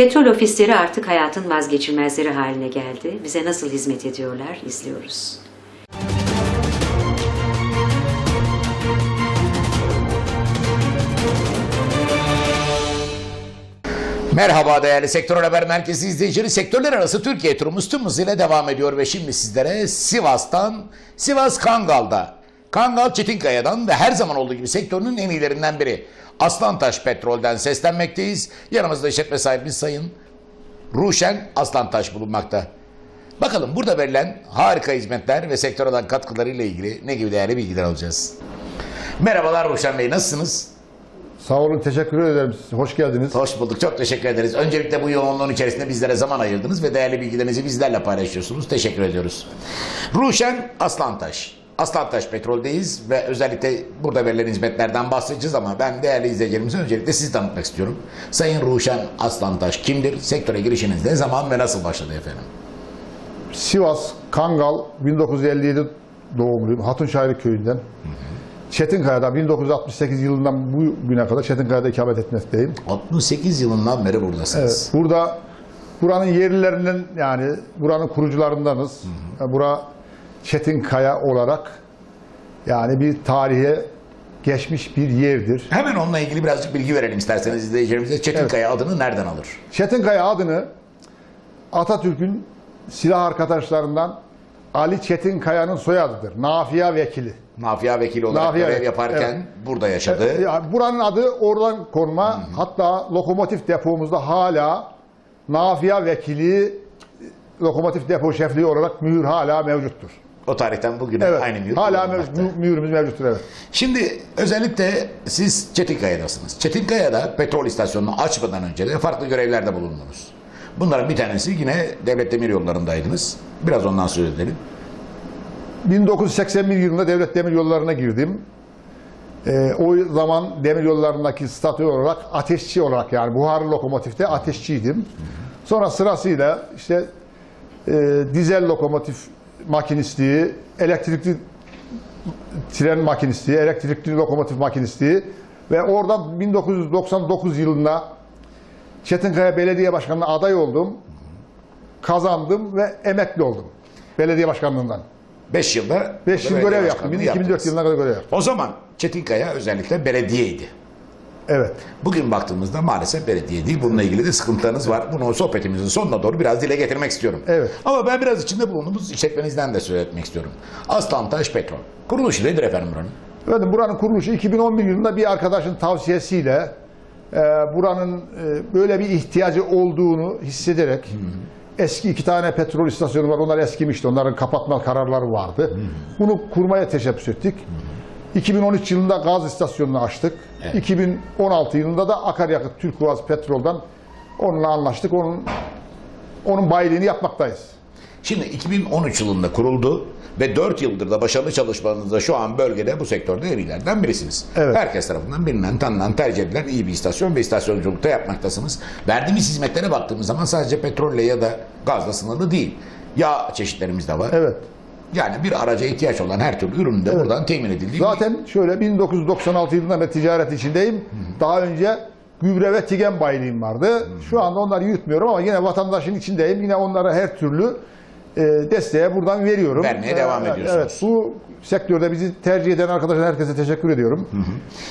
Petrol ofisleri artık hayatın vazgeçilmezleri haline geldi. Bize nasıl hizmet ediyorlar izliyoruz. Merhaba değerli Sektör Haber Merkezi izleyicileri. Sektörler arası Türkiye turumuz tüm hızıyla devam ediyor ve şimdi sizlere Sivas'tan, Sivas Kangal'da, Kangal Çetinkaya'dan ve her zaman olduğu gibi sektörünün en iyilerinden biri Aslantaş Petrol'den seslenmekteyiz. Yanımızda işletme sahibimiz Sayın Ruşen Aslantaş bulunmakta. Bakalım burada verilen harika hizmetler ve sektör olan katkılarıyla ilgili ne gibi değerli bilgiler alacağız. Merhabalar Ruşen Bey nasılsınız? Sağ olun, teşekkür ederim. Hoş geldiniz. Hoş bulduk. Çok teşekkür ederiz. Öncelikle bu yoğunluğun içerisinde bizlere zaman ayırdınız ve değerli bilgilerinizi bizlerle paylaşıyorsunuz. Teşekkür ediyoruz. Ruşen Aslantaş. Aslantaş Petrol'deyiz ve özellikle burada verilen hizmetlerden bahsedeceğiz ama ben değerli izleyicilerimize öncelikle sizi tanıtmak istiyorum. Sayın Ruşen Aslantaş kimdir? Sektöre girişiniz ne zaman ve nasıl başladı efendim? Sivas, Kangal, 1957 doğumluyum. Hatunşahir köyünden. Çetinkaya'da 1968 yılından bu güne kadar Çetinkaya'da ikamet etmekteyim. 68 yılından beri buradasınız. Burada buranın yerlilerinden yani buranın kurucularındanız. Bura Çetinkaya olarak yani bir tarihe geçmiş bir yerdir. Hemen onunla ilgili birazcık bilgi verelim isterseniz izleyicilerimize. Çetinkaya adını nereden alır? Çetinkaya adını Atatürk'ün silah arkadaşlarından Ali Çetinkaya'nın soyadıdır. Nafia vekili. Mafya vekili olarak Mafya görev vekili, yaparken evet. burada yaşadı. Yani buranın adı oradan konma. Hatta lokomotif depomuzda hala Nafia vekili lokomotif depo şefliği olarak mühür hala mevcuttur. O tarihten bugüne Evet. aynı mühür hala mevcut, mü- mühürümüz mevcuttur evet. Şimdi özellikle siz Çetinkaya'dasınız. Çetinkaya'da petrol istasyonunu açmadan önce de farklı görevlerde bulundunuz. Bunların bir tanesi yine devlet demir yollarındaydınız. Biraz ondan söz edelim. 1981 yılında devlet demir yollarına girdim. Ee, o zaman demir yollarındaki statü olarak ateşçi olarak yani buharlı lokomotifte ateşçiydim. Sonra sırasıyla işte e, dizel lokomotif makinistliği, elektrikli tren makinistliği, elektrikli lokomotif makinistliği ve oradan 1999 yılında Çetinkaya Belediye Başkanı'na aday oldum. Kazandım ve emekli oldum belediye başkanlığından. 5 yılda 5 yıl görev yaptım. 2004 yaptınız. yılına kadar görev yaptım. O zaman Çetinkaya özellikle belediyeydi. Evet. Bugün baktığımızda maalesef belediye değil. Bununla ilgili de sıkıntılarınız var. Bunu sohbetimizin sonuna doğru biraz dile getirmek istiyorum. Evet. Ama ben biraz içinde bulunduğumuz işletmenizden de söz etmek istiyorum. Aslantaş Petrol. Kuruluşu nedir efendim buranın? Efendim buranın kuruluşu 2011 yılında bir arkadaşın tavsiyesiyle e, buranın e, böyle bir ihtiyacı olduğunu hissederek eski iki tane petrol istasyonu var. Onlar eskimişti. Onların kapatma kararları vardı. Bunu kurmaya teşebbüs ettik. 2013 yılında gaz istasyonunu açtık. 2016 yılında da akaryakıt Türkvaz Petrol'dan onunla anlaştık. Onun onun bayiliğini yapmaktayız. Şimdi 2013 yılında kuruldu ve 4 yıldır da başarılı çalışmalarınızda şu an bölgede bu sektörde en iyilerden birisiniz. Evet. Herkes tarafından bilinen, tanınan, tercih edilen iyi bir istasyon ve istasyonculukta yapmaktasınız. Verdiğimiz hizmetlere baktığımız zaman sadece petrolle ya da gazla sınırlı değil. Yağ çeşitlerimiz de var. Evet. Yani bir araca ihtiyaç olan her türlü ürünün de buradan temin edildiği. Zaten şöyle 1996 yılında ben ticaret içindeyim. Daha önce gübre ve tigen bayiliğim vardı. Şu anda onları yürütmüyorum ama yine vatandaşın içindeyim. Yine onlara her türlü e, desteğe buradan veriyorum. Vermeye devam E, ediyorsunuz. Evet, bu sektörde bizi tercih eden arkadaşlar herkese teşekkür ediyorum.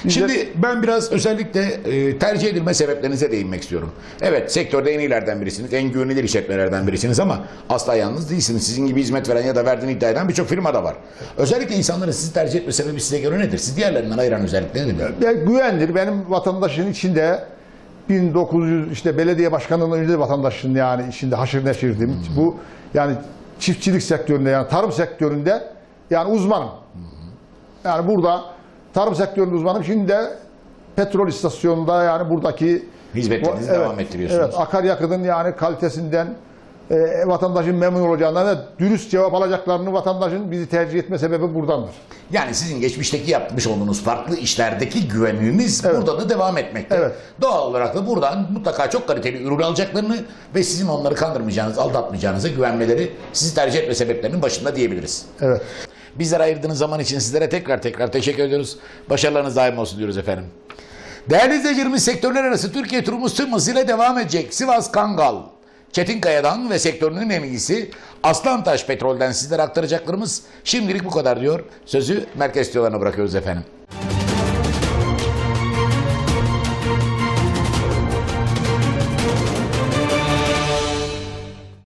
Biz de- Şimdi ben biraz özellikle e, tercih edilme sebeplerinize değinmek istiyorum. Evet sektörde en iyilerden birisiniz, en güvenilir işletmelerden birisiniz ama asla yalnız değilsiniz. Sizin gibi hizmet veren ya da verdiğini iddia eden birçok firma da var. Özellikle insanların sizi tercih etme sebebi size göre nedir? Siz diğerlerinden ayıran özellikleri nedir? Ya güvendir. Benim vatandaşın içinde 1900 işte belediye başkanlığından önce de vatandaşın yani içinde haşır neşirdim. Bu yani çiftçilik sektöründe yani tarım sektöründe yani uzmanım. Yani burada tarım sektöründe uzmanım. Şimdi de petrol istasyonunda yani buradaki Hizmetlerinizi devam ettiriyorsunuz. Evet, akaryakıtın yani kalitesinden e, vatandaşın memnun olacağından ve dürüst cevap alacaklarını vatandaşın bizi tercih etme sebebi buradandır. Yani sizin geçmişteki yapmış olduğunuz farklı işlerdeki güveniniz burada da devam etmekte. Evet. Doğal olarak da buradan mutlaka çok kaliteli ürün alacaklarını ve sizin onları kandırmayacağınız, aldatmayacağınıza güvenmeleri sizi tercih etme sebeplerinin başında diyebiliriz. Evet. Bizlere ayırdığınız zaman için sizlere tekrar tekrar teşekkür ediyoruz. Başarılarınız daim olsun diyoruz efendim. Değerli izleyicilerimiz sektörler arası Türkiye turumuz tüm hızıyla devam edecek. Sivas Kangal, Çetinkaya'dan ve sektörünün en iyisi Aslantaş Petrol'den sizlere aktaracaklarımız şimdilik bu kadar diyor. Sözü merkez stüdyolarına bırakıyoruz efendim.